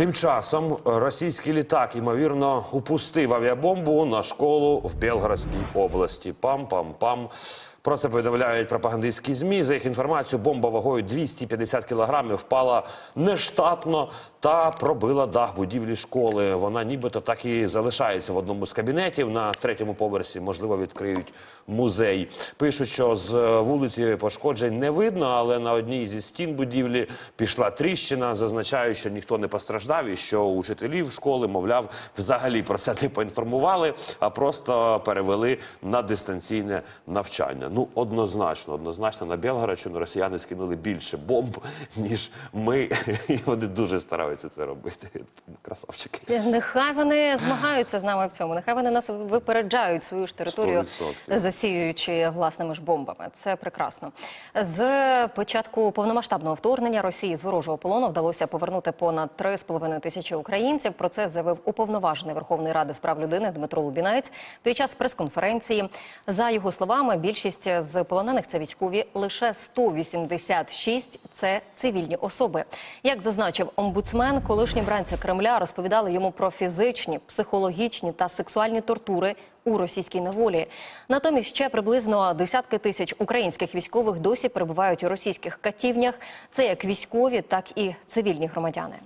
Тим часом російський літак, ймовірно, упустив авіабомбу на школу в Белградській області. Пам-пам-пам. Про це повідомляють пропагандистські змі. За їх інформацією, бомба вагою 250 кілограмів впала нештатно та пробила дах будівлі школи. Вона нібито так і залишається в одному з кабінетів на третьому поверсі. Можливо, відкриють музей. Пишуть, що з вулиці пошкоджень не видно, але на одній зі стін будівлі пішла тріщина. Зазначають, що ніхто не постраждав і що учителів школи, мовляв, взагалі про це не поінформували, а просто перевели на дистанційне навчання. Ну, однозначно, однозначно на Білгородщину росіяни скинули більше бомб, ніж ми. І вони дуже стараються це робити. Красавчики. Нехай вони змагаються з нами в цьому. Нехай вони нас випереджають свою ж територію, 100%. засіюючи власними ж бомбами. Це прекрасно. З початку повномасштабного вторгнення Росії з ворожого полону вдалося повернути понад 3,5 тисячі українців. Про це заявив уповноважений Верховної Ради з прав людини Дмитро Лубінець під час прес-конференції. За його словами, більшість з полонених це військові, лише 186 – це цивільні особи. Як зазначив омбудсмен, колишні бранці Кремля розповідали йому про фізичні, психологічні та сексуальні тортури у російській неволі. Натомість ще приблизно десятки тисяч українських військових досі перебувають у російських катівнях. Це як військові, так і цивільні громадяни.